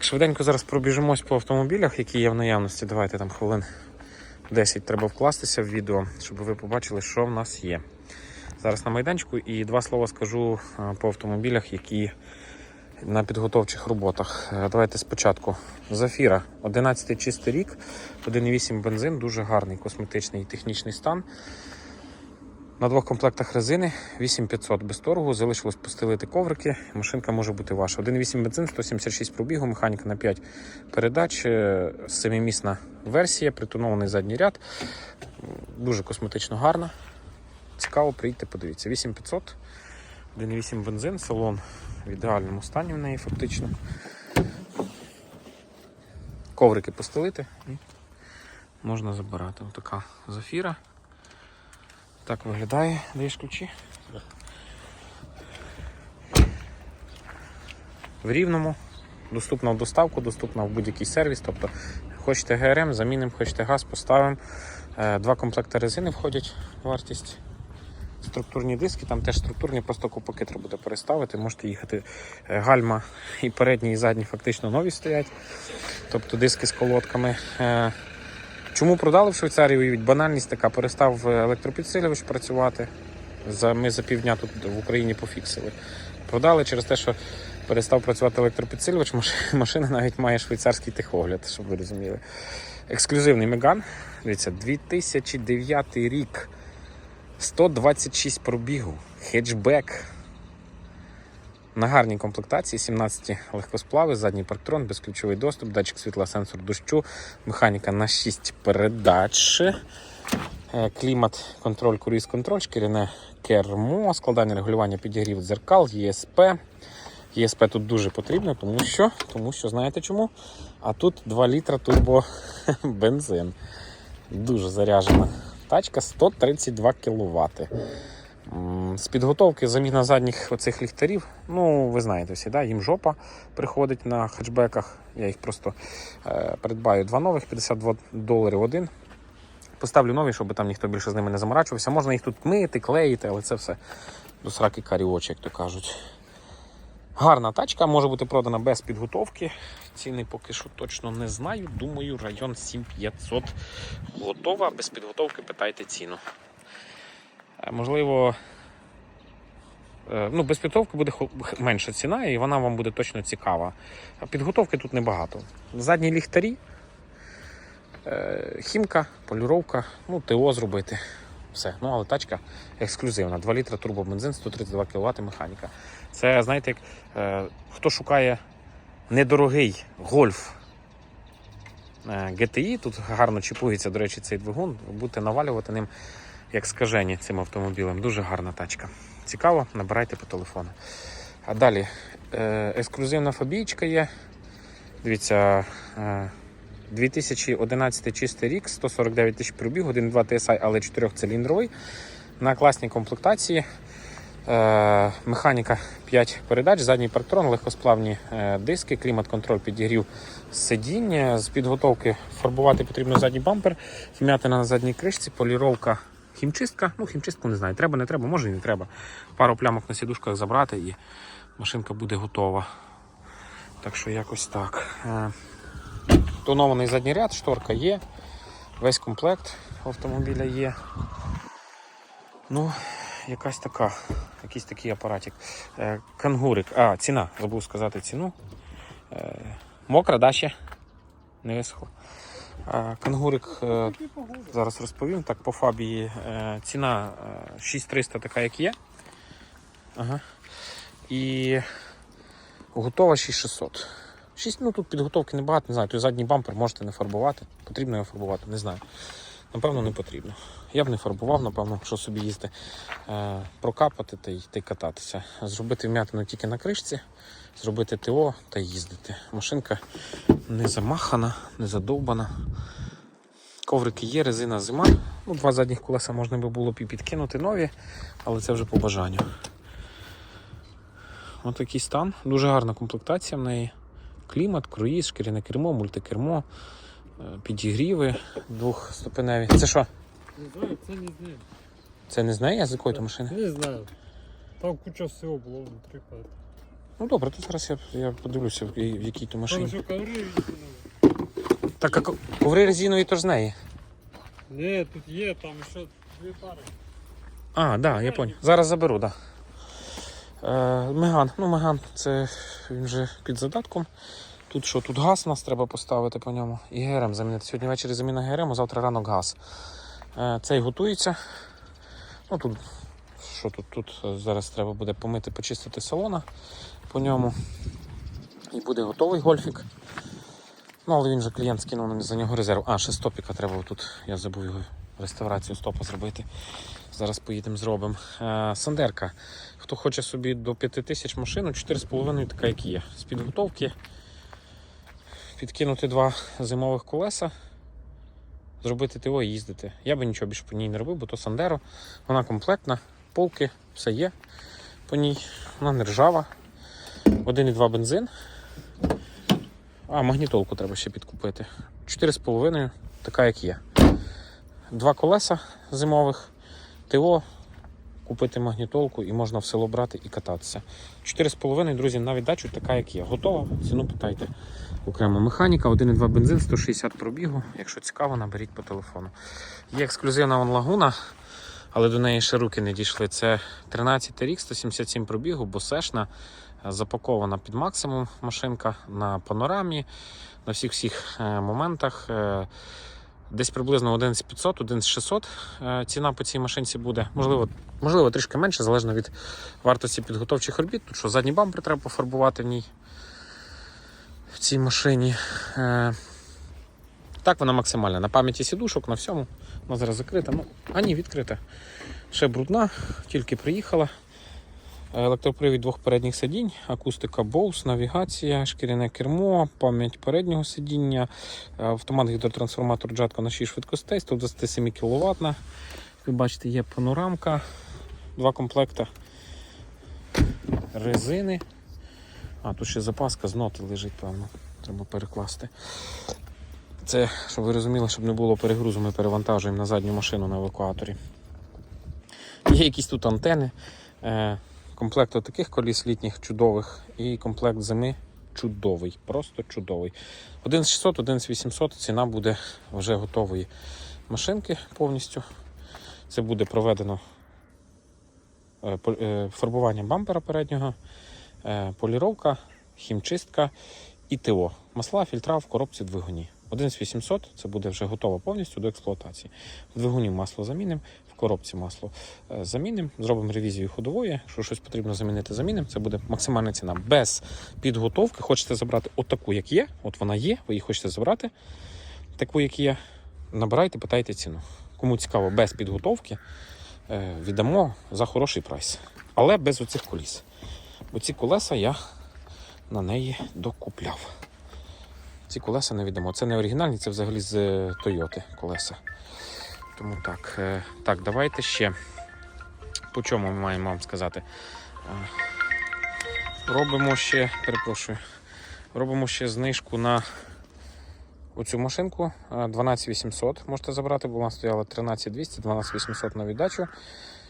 Швиденько зараз пробіжимось по автомобілях, які є в наявності. Давайте там хвилин 10 треба вкластися в відео, щоб ви побачили, що в нас є. Зараз на майданчику і два слова скажу е, по автомобілях, які на підготовчих роботах. Е, Давайте спочатку. Зафіра, 11 чистий рік, 1,8 бензин, дуже гарний косметичний і технічний стан. На двох комплектах резини 8500 без торгу. Залишилось постелити коврики. Машинка може бути ваша. 1,8 бензин, 176 пробігу, механіка на 5 передач, е, семимісна версія, притонований задній ряд. Дуже косметично гарна. Цікаво, приїдьте, подивіться. 8500, 1,8 бензин, салон в ідеальному стані в неї фактично. Коврики постелити і можна забирати. Ось така зафіра. Так виглядає. Даєш ключі? В рівному. Доступна в доставку, доступна в будь-який сервіс. Тобто, хочете ГРМ, замінимо, хочете газ, поставимо. Е, Два комплекти резини входять в вартість. Структурні диски, там теж структурні, просто купаки треба буде переставити. Можете їхати. Е, Гальма і передні, і задні фактично нові стоять. Тобто диски з колодками. Е, Чому продали в Швейцарії? Уявіть, банальність така, перестав електропідсилювач працювати. Ми за півдня тут в Україні пофіксили. Продали через те, що перестав працювати електропідсилювач, машина навіть має швейцарський техогляд, щоб ви розуміли. Ексклюзивний Меган. Дивіться, 2009 рік. 126 пробігу. Хетчбек. На гарній комплектації 17 легкосплави, задній парктрон, безключовий доступ, датчик світла, сенсор дощу, механіка на 6 передач, е, клімат, контроль, круїз контроль, шкіряне кермо, складання регулювання підігрів дзеркал, ЄСП. ЄСП тут дуже потрібно, тому що, тому що знаєте чому? А тут 2 літра турбо бензин. Дуже заряджена тачка 132 кВт. З підготовки заміна задніх оцих ліхтарів. Ну, ви знаєте всі, да? їм жопа приходить на хетчбеках. Я їх просто е, придбаю два нових, 52 доларів один. Поставлю нові, щоб там ніхто більше з ними не заморачувався. Можна їх тут мити, клеїти, але це все до сраки карі очі, як то кажуть. Гарна тачка, може бути продана без підготовки. Ціни поки що точно не знаю. Думаю, район 7500 готова. Без підготовки питайте ціну. Можливо, е, ну, без підготовки буде менша ціна, і вона вам буде точно цікава. Підготовки тут небагато. Задні ліхтарі, е, хімка, полюровка, ну, ТО зробити. Все. Ну, але тачка ексклюзивна. 2 літра турбобензин, 132 кВт механіка. Це, знаєте, як е, хто шукає недорогий гольф е, GTI, тут гарно чіпується, до речі, цей двигун, будете навалювати ним як скажені цим автомобілем. Дуже гарна тачка. Цікаво, набирайте по телефону. А далі е, ексклюзивна фабійка є. Дивіться, е, 2011 чистий рік, 149 тисяч пробіг, 1.2 TSI, але 4-циліндровий. На класній комплектації. Е, механіка 5 передач, задній парктрон, легкосплавні е, диски, клімат-контроль підігрів сидіння. З підготовки фарбувати потрібно задній бампер, вм'ятина на задній кришці, поліровка, хімчистка. Ну, хімчистку не знаю, треба, не треба, може і не треба. Пару плямок на сідушках забрати і машинка буде готова. Так що якось так. Е, Тонований задній ряд, шторка є, весь комплект автомобіля є. Ну, якась така, якийсь такий апаратик. Е, кангурик. А, ціна, забув сказати ціну. Е, мокра, да, ще? Не висохло. Е, кангурик е, зараз розповім. Так, по фабії е, ціна е, 6300 така, як є. Ага. І готова 6600. 6, ну тут підготовки небагато, не знаю. Той задній бампер можете не фарбувати. Потрібно його фарбувати, не знаю. Напевно, не потрібно. Я б не фарбував, напевно, що собі їсти, е, прокапати та й, та й кататися. Зробити вм'ятину тільки на кришці, зробити ТО та їздити. Машинка не замахана, не задовбана. Коврики є, резина зима. Ну, Два задніх колеса можна би було б і підкинути нові, але це вже по бажанню. Ось такий стан. Дуже гарна комплектація в неї. Клімат, круїз, шкіряне кермо, мультикермо, підігріви двохступеневі. Це що? Не знаю, це не знаю. Це не знає, з якої то машини? Не знаю. Там куча всього було внутрі. Ну добре, то зараз я, я подивлюся, в, якій то Там що коври відкинули. Так, а коври резинові то ж з неї. Ні, тут є, там ще дві пари. А, так, да, я понял. Зараз заберу, так. Да. Е, Меган. Ну, Меган, це він вже під задатком. Тут що, тут газ у нас треба поставити по ньому. І ГРМ замінити. Сьогодні ввечері заміна ГРМ, а завтра ранок газ. Е, цей готується. Ну тут, що тут? Тут е, зараз треба буде помити, почистити салона по ньому. І буде готовий гольфік. Ну, але він же клієнт скинув за нього резерв. А, ще стопіка треба тут. Я забув його реставрацію стопа зробити. Зараз поїдемо зробимо. Е, Сандерка. Хто хоче собі до 5 тисяч машину, 4,5 така, як є. З підготовки. Підкинути два зимових колеса. Зробити ТО і їздити. Я би нічого більше по ній не робив, бо то Сандеро. Вона комплектна, полки, все є по ній. Вона не ржава. 1,2 бензин. А, магнітолку треба ще підкупити. 4,5, така як є. Два колеса зимових, ТО, купити магнітолку і можна в село брати і кататися. 4,5, друзі, навіть дачу така, як є. Готова? Ціну питайте. Окремо механіка, 1,2 бензин, 160 пробігу. Якщо цікаво, наберіть по телефону. Є ексклюзивна вон лагуна, але до неї ще руки не дійшли. Це 13 рік, 177 пробігу, босешна, е, запакована під максимум машинка на панорамі, на всіх всіх е, моментах. Десь приблизно 11500, 11600 е, ціна по цій машинці буде. Можливо, можливо, трішки менше, залежно від вартості підготовчих робіт. Тут що задній бампер треба пофарбувати в ній в цій машині. Е, Так, вона максимальна. На пам'яті сідушок, на всьому. Вона зараз закрита. Ну, а ні, відкрита. Ще брудна, тільки приїхала. Електропривід двох передніх сидінь, акустика Bose, навігація, шкіряне кермо, пам'ять переднього сидіння, автомат гідротрансформатор Джатко на 6 швидкостей, 127 кВт. Ви бачите, є панорамка, два комплекти резини. А, тут ще запаска з ноти лежить, певно. Треба перекласти. Це, щоб ви розуміли, щоб не було перегрузу, ми перевантажуємо на задню машину на евакуаторі. Є якісь тут антени. Комплект таких коліс літніх чудових і комплект зими чудовий, просто чудовий. 1,600, 1,800 ціна буде вже готової машинки повністю. Це буде проведено е, е, фарбування бампера переднього, е, поліровка, хімчистка і ТО. Масла, фільтра в коробці двигуні. 1,800 це буде вже готово повністю до експлуатації. В двигуні масло замінимо, в коробці масло е, замінимо, зробимо ревізію ходової. Якщо щось потрібно замінити, замінимо. Це буде максимальна ціна. Без підготовки хочете забрати отаку, як є. От вона є, ви її хочете забрати. Таку, як є. Набирайте, питайте ціну. Кому цікаво, без підготовки е, віддамо за хороший прайс. Але без оцих коліс. Бо ці колеса я на неї докупляв. Ці колеса не віддамо. Це не оригінальні, це взагалі з е, Toyota колеса. Тому так. е, Так, давайте ще. По чому ми маємо вам сказати? Е, Робимо ще, перепрошую, робимо ще знижку на оцю машинку е, 12800 можете забрати, бо вона стояла 13200, 12800 на віддачу.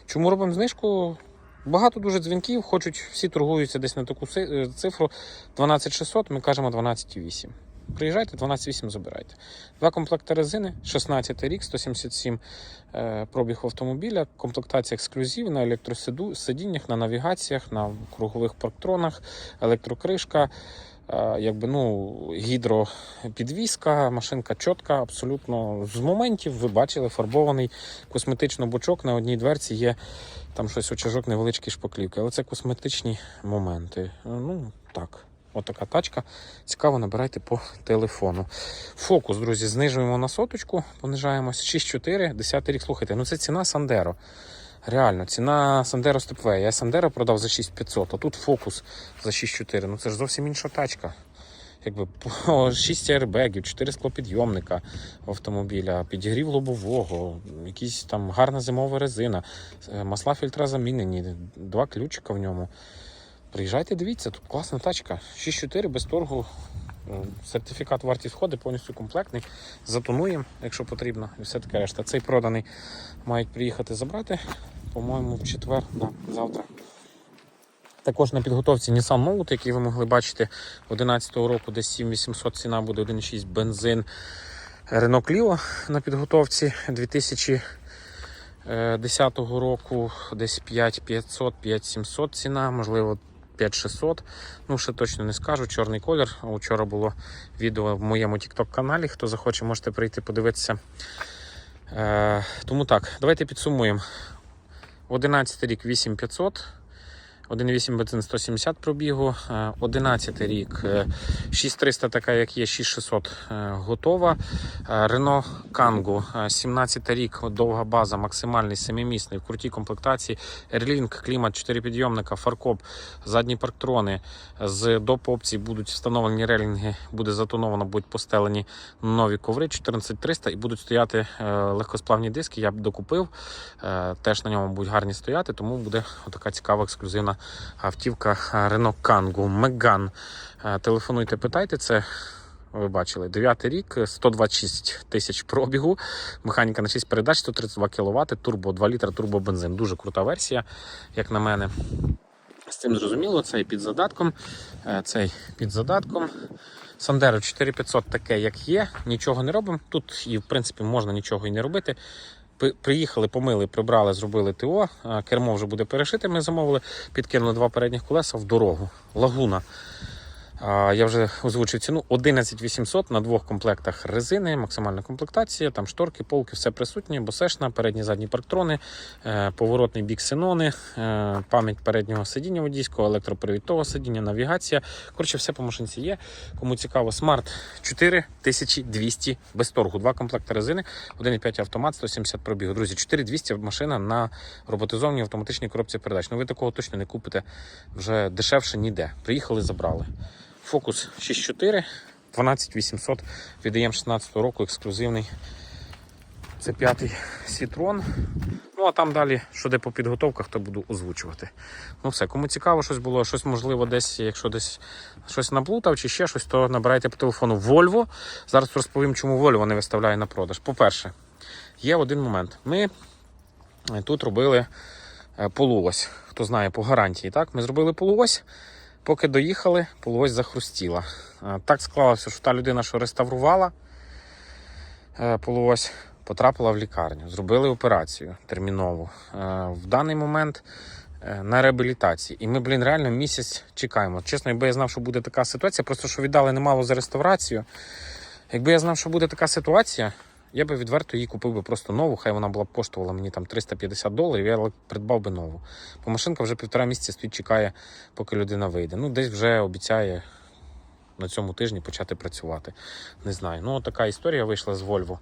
Чому робимо знижку? Багато дуже дзвінків, хочуть, всі торгуються десь на таку е, цифру 12600, ми кажемо 12800. Приїжджайте, 12,8 забирайте. Два комплекти резини, 16 рік, 177 е, пробіг автомобіля, комплектація ексклюзив на електросидіннях, на навігаціях, на кругових парктронах, електрокришка, е, якби, ну, гідропідвізка, машинка чітка, абсолютно з моментів ви бачили фарбований косметично бочок на одній дверці є там щось очажок невеличкі шпаклівки, але це косметичні моменти. Ну, так. Отака тачка. Цікаво, набирайте по телефону. Фокус, друзі, знижуємо на соточку, понижаємось 6,4, 10 рік. Слухайте, ну це ціна Сандеро. Реально, ціна Сандеро Степвей. Я Сандеро продав за 6500, а тут фокус за 6,4. Ну це ж зовсім інша тачка. Якби 6 аербегів, 4 склопідйомника автомобіля, підігрів лобового, якісь там гарна зимова резина, е, масла фільтра замінені, два ключика в ньому. Приїжджайте, дивіться, тут класна тачка. 6.4 без торгу. Е, Сертифікат вартість входить повністю комплектний. Затонуємо, якщо потрібно, і все таке решта. Цей проданий мають приїхати забрати, по-моєму, в четвер, да, завтра. Також на підготовці Nissan Note, який ви могли бачити 2011 року, десь 7800 ціна буде 1,6 бензин. Renault Clio на підготовці 2010 року, десь 5500, 5700 ціна, можливо 5600. Ну, ще точно не скажу. Чорний колір. Вчора було відео в моєму TikTok каналі. Хто захоче, можете прийти подивитися. Е, тому так, давайте підсумуємо. 11 рік 8500. 1,8 бензин 170 пробігу, Е, 11 рік е, 6300 така, як є, 6600 е, готова. Е, Kangoo, е, 17 рік, довга база, максимальний семимісний, в крутій комплектації. Airlink, клімат, 4 підйомника, фаркоп, задні парктрони. З доп опцій будуть встановлені релінги, буде затоновано, будуть постелені нові коври 14300 і будуть стояти е, легкосплавні диски. Я б докупив. Е, Теж на ньому будуть гарні стояти, тому буде така цікава ексклюзивна автівка Renault Kangoo Megane. Е, Телефонуйте, питайте це. Ви бачили, 9 рік, 126 тисяч пробігу, механіка на 6 передач, 132 кВт, турбо 2 літра турбобензин. Дуже крута версія, як на мене. З цим зрозуміло, цей під задатком, е, цей під задатком. Сандеро 4500 таке, як є, нічого не робимо. Тут і в принципі можна нічого і не робити. Приїхали, помили, прибрали, зробили ТО. Кермо вже буде перешите. Ми замовили, підкинули два передніх колеса в дорогу. Лагуна. Я вже озвучив ціну 11 800 на двох комплектах резини, максимальна комплектація, там шторки, полки, все присутнє, босешна, передні задні парктрони, е, поворотний бік синони, е, пам'ять переднього сидіння водійського, електропривідного сидіння, навігація. Коротше, все по машинці є. Кому цікаво, Smart 4200 без торгу. Два комплекти резини, 1,5 автомат, 170 пробігу. Друзі, 4200 машина на роботизованій автоматичній коробці передач. Ну ви такого точно не купите вже дешевше ніде. Приїхали, забрали. Фокус 6.4, 12800 віддаємо 16 року, ексклюзивний. Це п'ятий Citroen. Ну а там далі, що де по підготовках, то буду озвучувати. Ну все, кому цікаво, щось було, щось можливо, десь, якщо десь щось наплутав чи ще щось, то набирайте по телефону Volvo. Зараз розповім, чому Volvo не виставляє на продаж. По-перше, є один момент. Ми тут робили е, полуось. Хто знає, по гарантії. Так? Ми зробили полуось. Поки доїхали, полуось захрустіла. Е, Так склалося, що та людина, що реставрувала е, полуось, потрапила в лікарню. Зробили операцію термінову. Е, В даний момент на реабілітації. І ми, блін, реально місяць чекаємо. Чесно, якби я знав, що буде така ситуація, просто що віддали немало за реставрацію. Якби я знав, що буде така ситуація, я би відверто її купив би просто нову, хай вона була б коштувала мені там 350 доларів, я придбав би нову. Бо машинка вже півтора місяця стоїть, чекає, поки людина вийде. Ну, десь вже обіцяє на цьому тижні почати працювати. Не знаю. Ну, така історія вийшла з Volvo.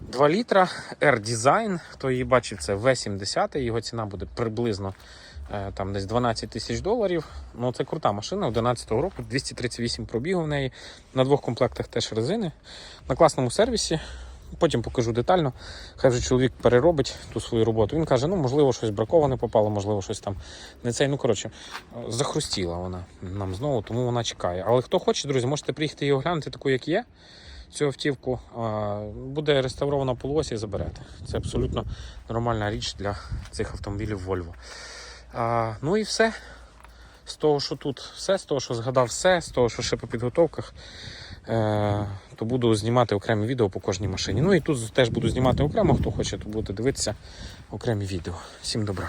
2 літра R-Design, хто її бачив, це V70, його ціна буде приблизно е, там десь 12 тисяч доларів. Ну, це крута машина 11-го року, 238 пробігу в неї. На двох комплектах теж резини. На класному сервісі. Потім покажу детально. Хай вже чоловік переробить ту свою роботу. Він каже, ну можливо, щось браковане попало, можливо, щось там не цей. Ну коротше, захрустіла вона нам знову, тому вона чекає. Але хто хоче, друзі, можете приїхати і оглянути таку, як є. Цю автівку буде реставрована полуось і заберете. Це абсолютно нормальна річ для цих автомобілів Volvo. Ну і все. З того, що тут все, з того, що згадав все, з того, що ще по підготовках, то буду знімати окремі відео по кожній машині. Ну і тут теж буду знімати окремо, хто хоче, то буде дивитися окремі відео. Всім добра.